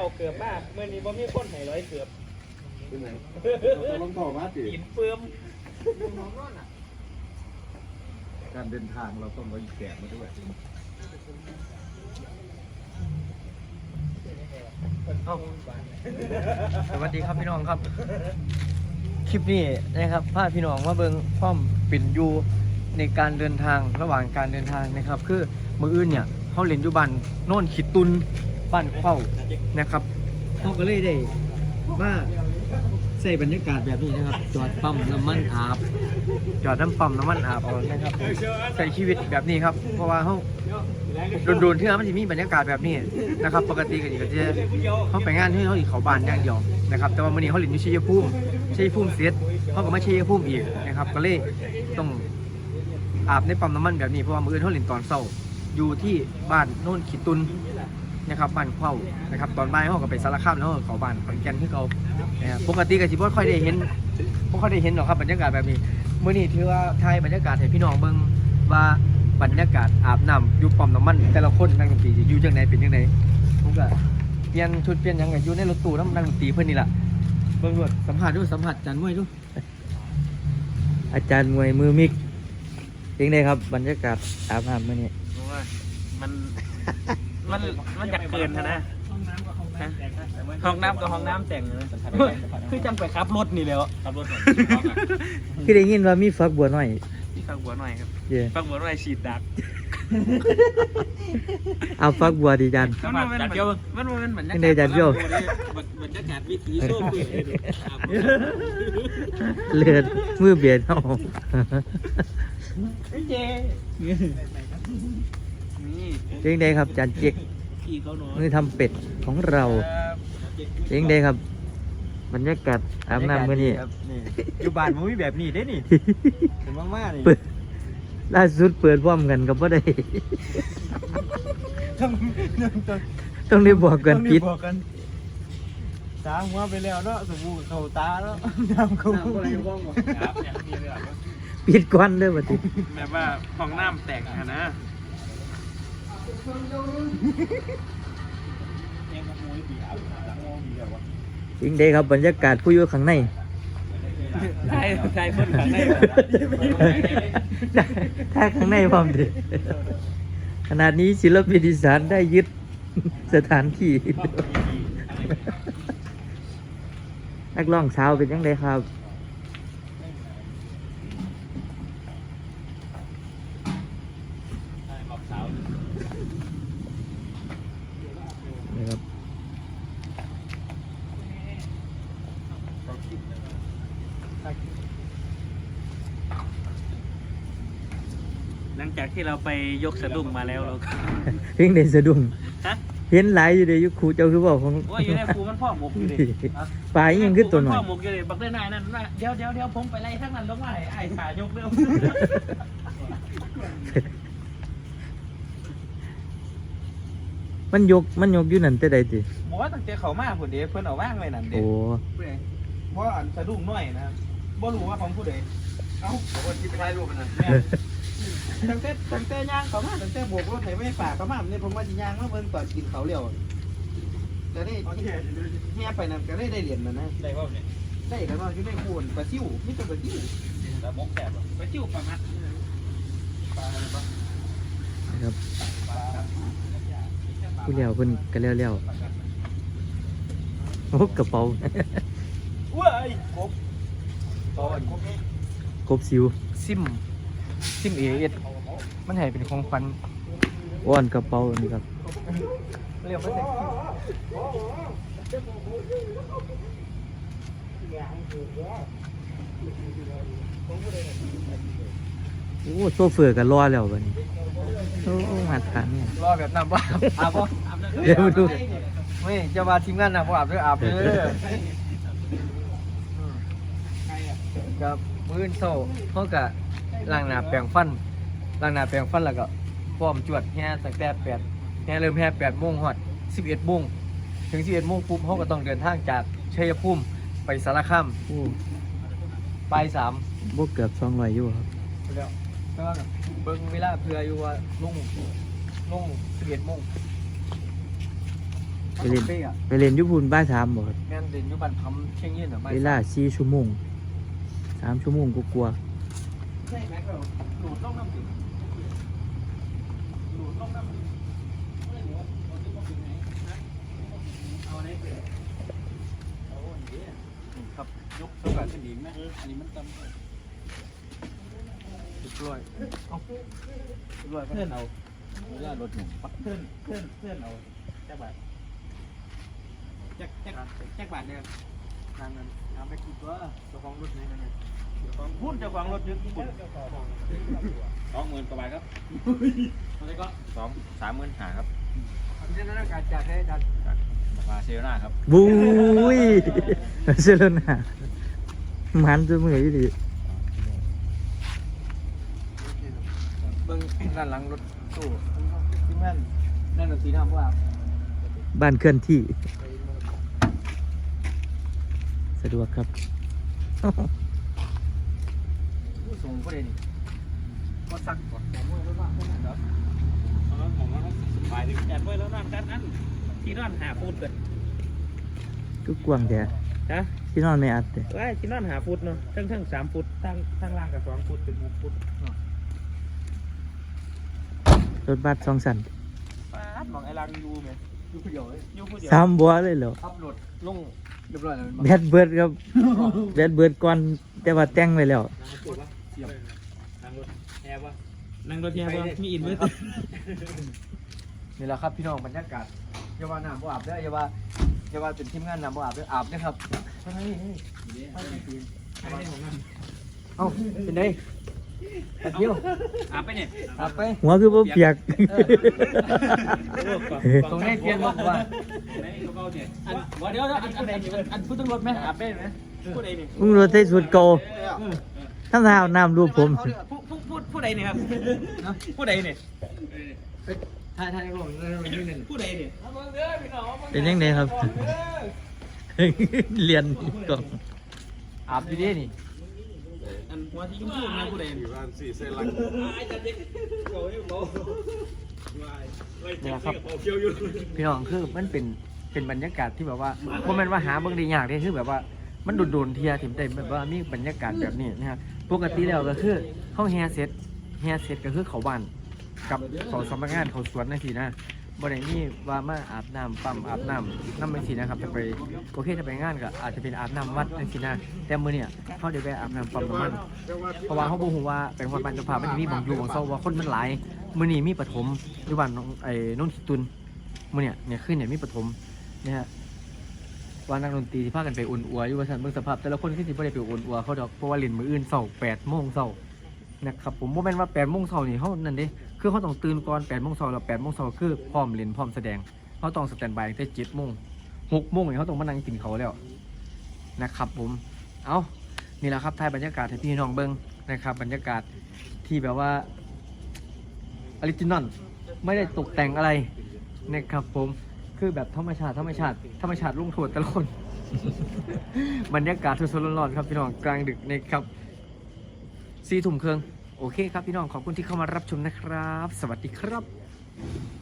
เอาเกือบมากเมื่อนี้บ่มีคนให้ร้อยเกือบเป็นไงเราลองต่อมาสิกินเฟื่อมการเดินทางเราต้องไว้แกะมาด้วยสวัสดีครับพี่น้องครับ คลิปนี้นะครับพาพี่น้องมาเบิงพร้อมปิ่นอยูในการเดินทางระหว่างการเดินทางนะครับ คือมืออื่นเนี่ยเขาเล่นอยู่บ้านโน่นขีดตุน บ้านเข้านะครับเขาก็เลยได้มาใส่บรรยากาศแบบนี้นะครับ จอดปั๊มน้ำมันอาบ จอดน้ำปั๊มน้ำมันอาบเอานะครับใช้ชีวิตแบบนี้ครับ เพราะว่าเขาโดนๆที่แล้วมันจะมีบรรยากาศแบบนี้นะครับ ปกติกันก็จะเขาไปงานที่เขาอีกเขาบานอย่างเดียวนะครับ แต่ว่ามื่อนี้เขาเล่นอยู่ชัยภูมิชัยภูมิเสร็จเขาก็ไมาชัยภูมิอีกนะครับ ก็เลยต้องอาบในปั๊มน้ำมันแบบนี้เพราะว่ามื่ออื่นเขาเล่นตอนเช้าอยู่ที่บ้านโน่นขีตุน นะครับบ้านเข้านะครับ ตอนบ่ายเขาก็ไปสารคามแล้วเขาก็เขาบ้านขอนแก่นที่เขานะครับปกติก็สิบ่ค่อยได้เห็นบ่ค่อยได้เห็นหรอกครับบรรยากาศแบบนี้มื่อนี้ถือว่าถ่ายบรรยากาศให้พี่น้องเบิ่งว่าบรรยากาศอาบน้ำอยู่ปั๊มน้ำมัน แต่ละคนนั่งดนตรีอยู่จังไหนเป็นจังไหนผมก็เปลี่ยนชุดเปลี่ยนยังไงอยู่ในรถตู้น้ำนั่งดนตรีเพื่อนนี่แหละเบิ่งรถสัมผัสดูสัมผัสอาจารย์มวยดูอาจารย์มวยมือมิกยังไงครับบรรยากาศอาบน้ำมื่อนี้มัน มันมันอยากเกินนะนะห้องน้ำกับห้องน้ำแต่งนะคือจังไปขับรถนี่แล้วขับรถคือได้ยินว่ามีฟักบัวน้อยที่ฟังหัวหน่อยครับเย่ฟังหัวหน่อยฉีดดักเอาฟักบัวดีจันมันมันเดียวมันมันเหมือนเป็นไงจัดโยบรรยากาศวิถีโซ่เปลี่ยนเลือดมือเบียดเอาเจ๊ นี่ยังไงครับอาจารย์เจ๊กพี่เขาหน่อยมือทำเป็ดของเรายังไงครับบรรยากาศอาบน้ำมื่อนี้อยู่บ้านมันมีแบบนี้ได้นี่เป็นมากๆนี่เปิดล่าสุดเปิดพร้อมกันก็บ่ได้ต้องต้องต้องได้บอกกันปิดบอกกันตาหัวไปแล้วเนาะสบู่เข้าตาแล้วน้ำเข้าหูครับเนี่ยมีเลยปิดก้อนเด้อบัดนี้แบบว่าฟองน้ำแตกอะนะ จริงเด้ครับบรรยากาศผู้อยู่ข้างในใช่ใช่คนข้างในถ้าข้างในพร้อมเด้ขนาดนี้ศิลปินอีสานได้ยึดสถานที่นักร้องสาวเป็นยังไงครับ นี่ครับ หลัง จากที่เราไปยกสะดุ้งมาแล้วเราก็ เพียงเดสะดุ้งฮะ เห็นหลายอยู่เดยุครูเจ้าคือบอกของว่าอยู่ในภูมันพ่อหมกอยู่ดิปลายยังขึ้นตัวหน่อยพ่อหมกอยู่ดิบักเด้นายนั่นว่าเดี๋ยวเดี๋ยวเดี๋ยวผมไปไล่ทั้งนั้นลงมาให้ไอ้ขายกเร็วมันยกมันยกอยู่นั่นแต่ใดติบอกว่าตั้งแต่เขามาผู้เดียวเพิ่นเอาว่างไว้นั่นเด้โอ้เพราะอันสะดุ้งน้อยนะบ่รู้ว่าของผู้ใดเอ้าผมว่าคิดไปได้รูปมันนะแม่ ตั้งแต่ตั้งแต่ย่างเขามาตั้งแต่โบกรถไถไม่ฝากเขามาเนี่ยผมว่าสิย่างมาเบิ่งตอนกินเขาวเลี้ยวก็ได้เฮียไปนั่นก็ได้ได้เหรียญนั่นนะได้ป่ะเนี่ยได้แล้วเนาะอยู่ในคูนปลาซิวมีแต่ปลาซิวแล้วมกแสบอะปลาซิวปลามัดปลาอะไรบ้างครับผู้เลี้ยวเพิ่นก็เลี้ยวเลี้ยวโอ้กระเป๋าว้ายกบตอนกบสิวซิม ซิมเอเอสมันให้เป็นของขวัญอ้อนกระเป๋านี่ครับเรียกว่าแต่โอ้โซเฟอร์ก็รอแล้วบัดนี้โอ้มาทางเนี่ยรอแบบน้ำว่าอาบบ่เดี๋ยวดูไม่จะมาทีมงานนะผมอาบด้วยอาบเลยกับมื้อโซ่เขากะ ล้างหน้าแปรงฟันล้างหน้าแปรงฟันแล้วก็พร้อมจวดแห่ตั้งแต่แปดแห่เริ่มแห่แปดโมงฮอดสิบเอ็ดโมงถึงสิบเอ็ดโมงปุ๊บเขาก็ต้องเดินทางจากชัยภูมิไปสารคามโอ้ปลายสามบ่เกือบ200อยู่ครับแล้วก็เบิ่งเวลาเพื่ออยู่ว่าลงลงสิบเอ็ดโมงไปเล่นเป้อะไปเล่นอยุพูนบ้านสามบ่ครับแม่นเด่นอยู่บ้านพำเชียงยืนเหรอบ้านเวลาสี่ชั่วโมงสามชั่วโมงก็กลัวา ใช่ไหมก็หลุดลงน้ำสิหลุดลงน้ำสิเอาไหนเปเอาอันนี้ครับยกสกัดขึ้นอีกนะอันนี้มันตำไปเรียบร้อยเอาเรียบร้อยเพื่อนเอาเวลารถหนึ่งปักเพื่อนเพื่อนเพื่อนเอาแจ็คบาทแจ็คแจ็คแจ็คบาทเนี่ยทางนั้นทำไปคิดว่าเจ้าของรถไหนี่นเนี่ย พูดเจ้าของรถยึดพูดสองหมื่นกว่าบาทครับอะไรก็สองสามหมื่นหาครับทำเช่นนั้นการจัดให้จัดจากบาเซโลนาครับบุ้ยเซโลนามันจะมืออยู่ดีเบิ้งด้านหลังรถตู้ที่แม่นนั่นดนตรีทำว่าบ้านเคลื่อนที่ สะดวกครับ ผู้ส่งก็ได้นี่ก็สั่งก่อนผมว่าว่าว่าเดี๋ยวตอนนั้นผมว่าไปถึงแอดไว้แล้วนั่นกันนั้นที่นั่นหาฟูดเกิดก็กว้างแต่ฮะที่นอนไม่อัดแต่ว่าที่นั่นหาฟุตเนาะทั้งทั้งสามฟุตทั้งทั้งล่างกับสองฟุตเป็นหกฟุตรถบัสสองสันป้าดมองไอ้ลังยูไหมอยู่ผู้เดียวเลยยูผู้เดียวสามบัวเลยเหรออัพโหลดลงเรียบร้อยแล้วแบดเบิร์ดครับแบดเบิร์ดก่อนแต่ว่าแต่งไว้แล้ว นั่งรถแอร์วะนั่งรถแอร์วะมีอินเวอร์ตนี่แหละครับพี่น้องบรรยากาศอย่าว่าน้ำบ่อาบเด้ออย่าว่าอย่าว่าเป็นทีมงานน้ำบ่อาบเด้ออาบนะครับเท่านั้นนี่นี่เอาเป็นไงตะเกียวอาบไปเนี่ยอาบไปหัวคือบ่เปียกตรงนี้เปลี่ยนบอกว่าอันว่าเดี๋ยวอันอันไหนอันพูดต้องรถไหมอาบได้ไหมผู้ใดนี่ยมึงรถใส่สุดเก่าทั้งเท้าน้ำรูปผม ผู้ผู้ผู้ผู้ใดเนี่ยครับผู้ใดเนี่ยถ่ายถ่ายผมนี่หนึ่งผู้ใดเนี่ยเป็นยังไงครับ เรียนก่อนอาบดีดีนี่อันหัวที่ยุ่งยุ่งนะผู้ใดเนี่นี่แหละครับพี่น้องคือมันเป็นเป็นบรรยากาศที่แบบว่าเพราะมันว่าหาเบิ่งได้ยากเด้คือแบบว่ามันโดนๆเทียถิ่มได้แบบว่ามีบรรยากาศแบบนี้นะครับ ปกติแล้วก็คือเข้าแฮเซ็ตแฮเซ็ตก็คือเขาบ้านกับเขาสำนักงานเขาสวนนั่นสินะบ่ได้มีว่ามาอาบน้ำปั๊มอาบน้ำน้ำเป็นสินะครับจะไปโอเคจะไปงานก็อาจจะเป็นอาบน้ำวัดนั่นสินะแต่มื้อเนี่ยเขาเดี๋ยวไปอาบน้ำปั๊มน้ำมันเพราะว่าเขาบอกว่าเป็นคนบ้านเจ้าภาพมันจะมีบางอยู่บางเศร้าว่าคนมันหลายมื้อนี้มีปฐมอยู่บ้านน้องไอ้น้องตุนมื้อเนี่ยเนี่ยขึ้นเนี่ยมีปฐมเนี่ย ว่านักดนตรีที่พากันไปอุ่นอัวอยู่ว่าซั่นเบิ่งสภาพ แต่ละคนคือสิบ่ได้ไปอุ่นอัวเขาดอกเพราะว่าเล่นมื้ออื่นเช้า8โมงเช้านะครับผมบ่แม่นว่า8โมงเช้านี่เฮานั่นเด้คือเขาต้องตื่นก่อน8โมงเช้าแล้ว8โมงเช้าคือพร้อมเล่นพร้อมแสดงเขาต้องสแตนบายตั้งแต่7โมง6โมงนี่เขาต้องมานั่งกินเขาแล้วนะครับผมเอานี่แหละครับถ่ายบรรยากาศให้พี่น้องเบิ้งนะครับ บรรยากาศที่แบบว่าออริจินอลไม่ได้ตกแต่งอะไรนะครับผม คือแบบธรรมชาติธรรมชาติธรรมชาติลุ่งโทษแต่ละคน บรรยากาศสดๆร้อนๆครับพี่น้องกลางดึกนะครับสี่ทุ่มครื่องโอเคครับพี่น้องขอบคุณที่เข้ามารับชมนะครับ สวัสดีครับ